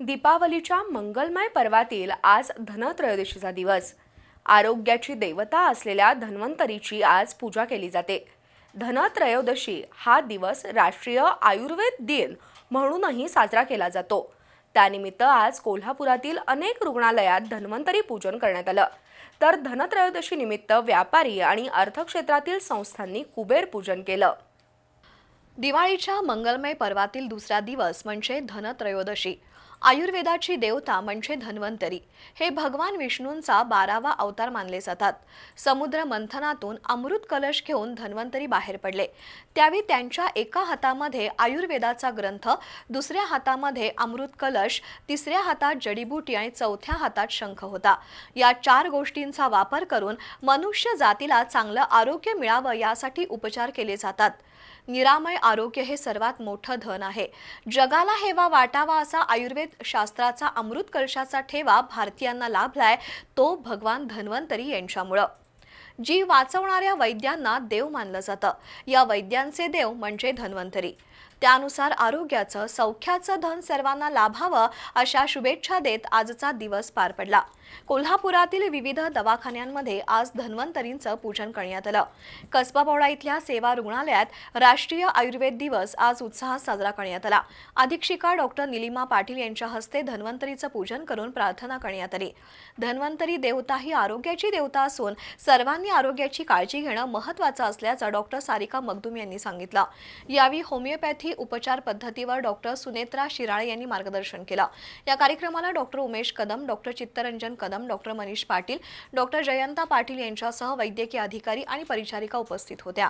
दीपावलीच्या मंगलमय पर्वातील आज धनत्रयोदशीचा दिवस. आरोग्याची देवता असलेल्या धन्वंतरीची आज पूजा केली जाते. धनत्रयोदशी हा दिवस राष्ट्रीय आयुर्वेद दिन म्हणूनही साजरा केला जातो. त्यानिमित्त आज कोल्हापुरातील अनेक रुग्णालयात धन्वंतरी पूजन करण्यात आलं. तर धनत्रयोदशी निमित्त व्यापारी आणि अर्थक्षेत्रातील संस्थांनी कुबेर पूजन केलं. दिवाळीच्या मंगलमय पर्वातील दुसरा दिवस म्हणजे धनत्रयोदशी. आयुर्वेदाची देवता म्हणजे धन्वंतरी. हे भगवान विष्णूंचा बारावा अवतार मानले जातात. समुद्र मंथनातून अमृत कलश घेऊन धन्वंतरी बाहेर पडले. त्यावेळी त्यांच्या एका हातामध्ये आयुर्वेदाचा ग्रंथ दुसऱ्या हातामध्ये अमृत कलश तिसऱ्या हातात जडीबुटी आणि चौथ्या हातात शंख होता. या चार गोष्टींचा वापर करून मनुष्य जातीला चांगलं आरोग्य मिळावं यासाठी उपचार केले जातात. निरामय आरोग्य हे सर्वात मोठं धन आहे. जगाला हेवा वाटावा असा आयुर्वेद शास्त्राचा अमृत कलशाचा ठेवा भारतीयांना लाभलाय तो भगवान धन्वंतरी यांच्यामुळं. जी वाचवणाऱ्या वैद्यांना देव मानलं जातं. या वैद्यांचे देव म्हणजे धन्वंतरी. त्यानुसार आरोग्याचं सौख्याचं धन सर्वांना लाभावं अशा शुभेच्छा देत आजचा दिवस पार पडला. कोल्हापुरातील विविध दवाखान्यांमध्ये आज धन्वंतरींचं पूजन करण्यात आलं. कसबापवडा इथल्या सेवा रुग्णालयात राष्ट्रीय आयुर्वेद दिवस आज उत्साहात साजरा करण्यात आला. अधीक्षिका डॉक्टर निलिमा पाटील यांच्या हस्ते धन्वंतरीचं पूजन करून प्रार्थना करण्यात आली. धन्वंतरी देवता ही आरोग्याची देवता असून सर्वांनी आरोग्याची काळजी घेणं महत्त्वाचं असल्याचं डॉक्टर सारिका मगदूम यांनी सांगितलं. यावेळी होमिओपॅथी उपचार पद्धतीवर डॉक्टर सुनेत्रा शिराळे यांनी मार्गदर्शन केलं. या कार्यक्रमाला doctor Umesh Kadam doctor Chittaranjan Kadam doctor Manish Patil doctor Jayanta Patil यांच्यासह वैद्यकीय अधिकारी आणि परिचारिका उपस्थित होत्या.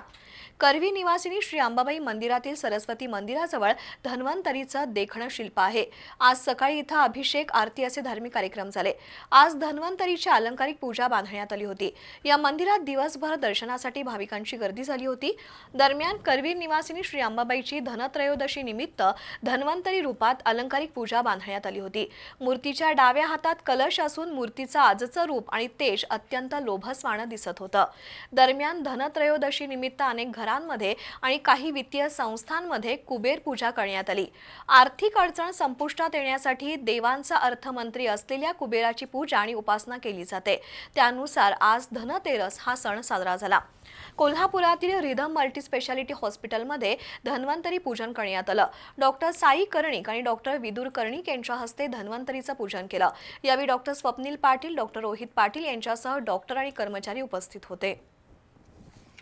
करवी निवासिनी श्री अंबाबाई मंदिरातील सरस्वती मंदिराजवळ धन्वंतरीचं देखणं शिल्प आहे. आज सकाळी इथं अभिषेक आरती असे धार्मिक कार्यक्रम झाले. आज धन्वंतरीची अलंकारिक पूजा बांधण्यात आली होती. या मंदिरात दिवसभर दर्शनासाठी भाविकांची गर्दी झाली होती. दरम्यान करवीर निवासिनी श्री अंबाबाईची धनत्रयोदशी निमित्त धन्वंतरी रूपात अलंकारिक पूजा बांधण्यात आली होती. मूर्तीच्या डाव्या हातात कलश असून मूर्तीचं आजचं रूप आणि तेज अत्यंत लोभसवाणं दिसत होतं. दरम्यान धनत्रयोदशी निमित्त अनेक घरांमध्ये आणि काही वित्तीय संस्थांमध्ये कुबेर पूजा करण्यात आली. आर्थिक अडचण संपुष्टात येण्यासाठी देवांचा अर्थमंत्री असलेल्या कुबेराची पूजा आणि उपासना केली जाते. त्यानुसार आज धनतेरस हा सण साजरा झाला. कोल्हापुरातील रिधम मल्टीस्पेशालिटी हॉस्पिटलमध्ये धन्वंतरी पूजन करण्यात आलं. डॉक्टर साई कर्णिक आणि डॉक्टर विदूर कर्णिक यांच्या हस्ते धन्वंतरीचं पूजन केलं. यावेळी डॉक्टर स्वप्नील पाटील डॉक्टर रोहित पाटील यांच्यासह डॉक्टर आणि कर्मचारी उपस्थित होते.